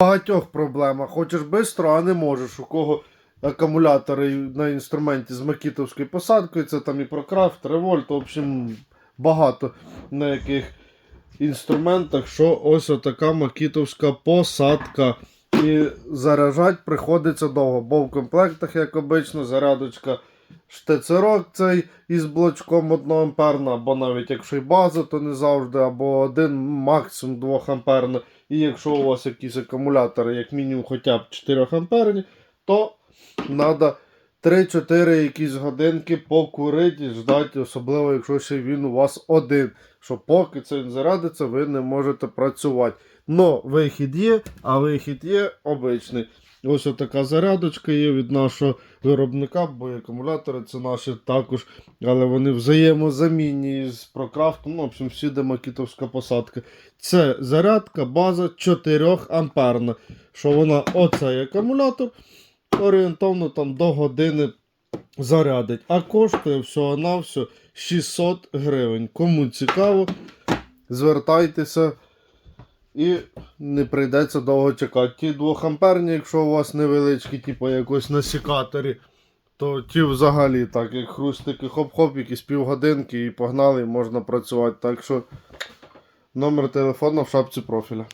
багатьох проблемах. Хочеш швидко, а не можеш. У кого акумулятори на інструменті з макітовською посадкою, це там і прокрафт, револьт, в общем, багато на яких інструментах, що ось отака макітовська посадка. І заряджати приходиться довго, бо в комплектах, як обично, зарядочка штецерок цей із блочком 1 амперна, або навіть якщо й база, то не завжди, або один максимум 2 амперна. І якщо у вас якісь акумулятори, як мінімум хоча б 4 амперні, то треба 3-4 якісь годинки покурити і ждати, особливо якщо ще він у вас один. Що поки це він зарядиться, ви не можете працювати. Но вихід є, а вихід є обичний. Ось така зарядочка є від нашого виробника, бо акумулятори це наші також, але вони взаємозамінні з прокрафтом. Ну, в общем, всюди макітовська посадка. Це зарядка, база 4 амперна. Що вона оцей акумулятор орієнтовно там до години зарядить. А коштує всього на все 600 гривень. Кому цікаво, звертайтеся. І не прийдеться довго чекати. Ті 2 амперні, якщо у вас невеличкі, типу якось на секаторі, то ті взагалі так, як хрустики хоп-хоп, якісь півгодинки і погнали, можна працювати. Так що номер телефону в шапці профіля.